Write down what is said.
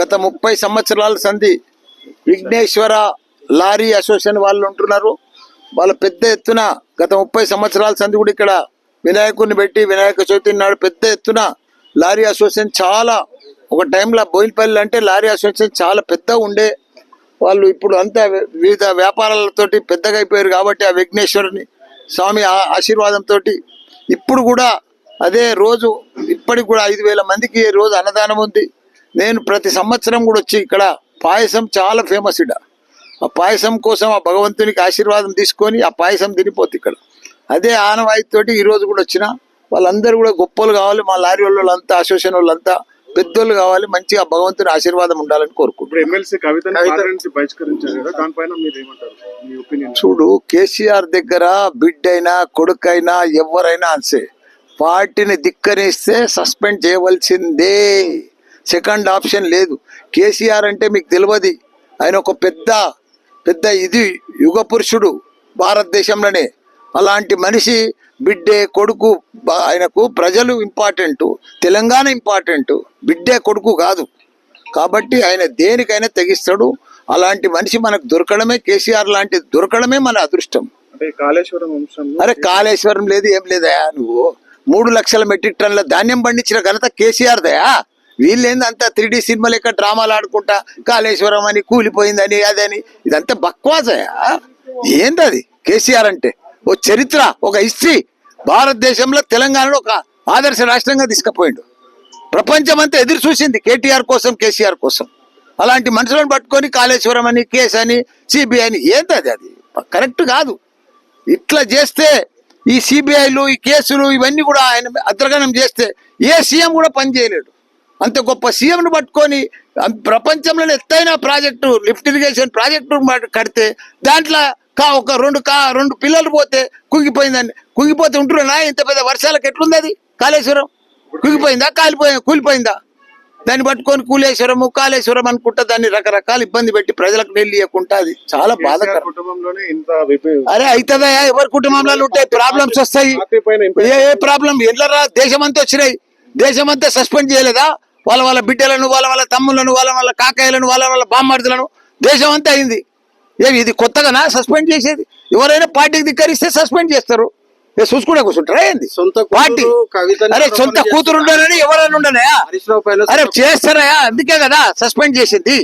గత ముప్పై సంవత్సరాల సంధి విఘ్నేశ్వర లారీ అసోసియేషన్ వాళ్ళు ఉంటున్నారు. వాళ్ళ పెద్ద ఎత్తున గత ముప్పై సంవత్సరాల సంధి కూడా ఇక్కడ వినాయకుడిని పెట్టి వినాయక చవితి నాడు పెద్ద ఎత్తున లారీ అసోసియేషన్ చాలా ఒక టైంలో బోయిల్పల్లి అంటే లారీ అసోసియేషన్ చాలా పెద్ద ఉండే. వాళ్ళు ఇప్పుడు అంతా వివిధ వ్యాపారాలతోటి పెద్దగా అయిపోయారు కాబట్టి ఆ విఘ్నేశ్వరుని స్వామి ఆ- ఆశీర్వాదంతో ఇప్పుడు కూడా అదే రోజు ఇప్పటికి కూడా ఐదు వేల మందికి రోజు అన్నదానం ఉంది. నేను ప్రతి సంవత్సరం కూడా వచ్చి ఇక్కడ పాయసం చాలా ఫేమస్ ఇక్కడ ఆ పాయసం కోసం ఆ భగవంతునికి ఆశీర్వాదం తీసుకొని ఆ పాయసం తినిపోతే ఇక్కడ. అదే ఆనవాయితీతోటి ఈ రోజు కూడా వచ్చిన. వాళ్ళందరూ కూడా గొప్పలు కావాలి మా లారీ వాళ్ళంతా అసోసియేషన్ వాళ్ళంతా పెద్దోళ్ళు కావాలి మంచిగా భగవంతుని ఆశీర్వాదం ఉండాలని కోరుకుంటున్నాను. ఒపీనియన్ చూడు కేసీఆర్ దగ్గర బిడ్డైనా కొడుకైనా ఎవరైనా అంతే. పార్టీని ధిక్కరిస్తే సస్పెండ్ చేయవలసిందే. సెకండ్ ఆప్షన్ లేదు. కేసీఆర్ అంటే మీకు తెలియదు. ఆయన ఒక పెద్ద పెద్ద ఇది యుగ పురుషుడు భారతదేశంలోనే. అలాంటి మనిషి బిడ్డే కొడుకు ఆయనకు ప్రజలు ఇంపార్టెంట్ తెలంగాణ ఇంపార్టెంట్ బిడ్డే కొడుకు కాదు. కాబట్టి ఆయన దేనికైనా తెగిస్తాడు. అలాంటి మనిషి మనకు దొరకడమే కేసీఆర్ లాంటి దొరకడమే మన అదృష్టం. కాళేశ్వరం అరే కాళేశ్వరం లేదు ఏం లేదయా నువ్వు? మూడు లక్షల మెట్రిక్ టన్నుల ధాన్యం పండించిన ఘనత కేసీఆర్ దయా వీళ్ళేందంతా త్రీ డి సినిమా ఎక్కడ డ్రామాలు ఆడుకుంటా కాళేశ్వరం అని కూలిపోయిందని అదని ఇదంతా బక్వాసయా ఏంది అది కేసీఆర్ అంటే ఓ చరిత్ర ఒక హిస్టరీ. భారతదేశంలో తెలంగాణలో ఒక ఆదర్శ రాష్ట్రంగా తీసుకుపోయిండు. ప్రపంచం అంతా ఎదురు చూసింది కేటీఆర్ కోసం కేసీఆర్ కోసం. అలాంటి మనుషులను పట్టుకొని కాళేశ్వరం అని కేసు అని సిబిఐ అని ఏంది అది? అది కరెక్ట్ కాదు. ఇట్లా చేస్తే ఈ సిబిఐలు ఈ కేసులు ఇవన్నీ కూడా ఆయన అద్రగణం చేస్తే ఏ సీఎం కూడా పనిచేయలేడు. అంత గొప్ప సీఎంను పట్టుకొని ప్రపంచంలోనే ఎత్తైన ప్రాజెక్టు లిఫ్ట్ ఇరిగేషన్ ప్రాజెక్టు కడితే దాంట్లో కా ఒక రెండు కా రెండు పిల్లలు పోతే కుంగిపోయిందని కుంగిపోతే ఉంటున్నా ఇంత పెద్ద వర్షాలకు ఎట్లుంది అది? కాళేశ్వరం? కుంగిపోయిందా? కాలిపోయిందా కూలిపోయిందా? దాన్ని పట్టుకొని కూలేశ్వరము కాళేశ్వరం అనుకుంటా దాన్ని రకరకాల ఇబ్బంది పెట్టి ప్రజలకు ఇవ్వకుండా అది చాలా బాధకరం. విప- అరే అవుతుందా ఎవరి కుటుంబంలో ఉంటాయి ప్రాబ్లమ్స్ వస్తాయి? ఏ ప్రాబ్లం ఎల్లరా? దేశమంతా వచ్చినాయి. దేశమంతా సస్పెండ్ చేయలేదా? వాళ్ళ వాళ్ళ బిడ్డలను వాళ్ళ వాళ్ళ తమ్ములను వాళ్ళ వాళ్ళ కాకాయలను వాళ్ళ వాళ్ళ బామ్మర్దులను దేశం అంతా అయింది. ఏమి ఇది కొత్తగానా సస్పెండ్ చేసేది? ఎవరైనా పార్టీకి ధిక్కరిస్తే సస్పెండ్ చేస్తారు. ఏ చూసుకుంటే కూర్చుంటారా ఏంది? సొంత పార్టీ. అరే సొంత కూతురు. ఉండనని ఎవరైనా ఉండనయా అరే చేస్తారయా అందుకే కదా సస్పెండ్ చేసింది.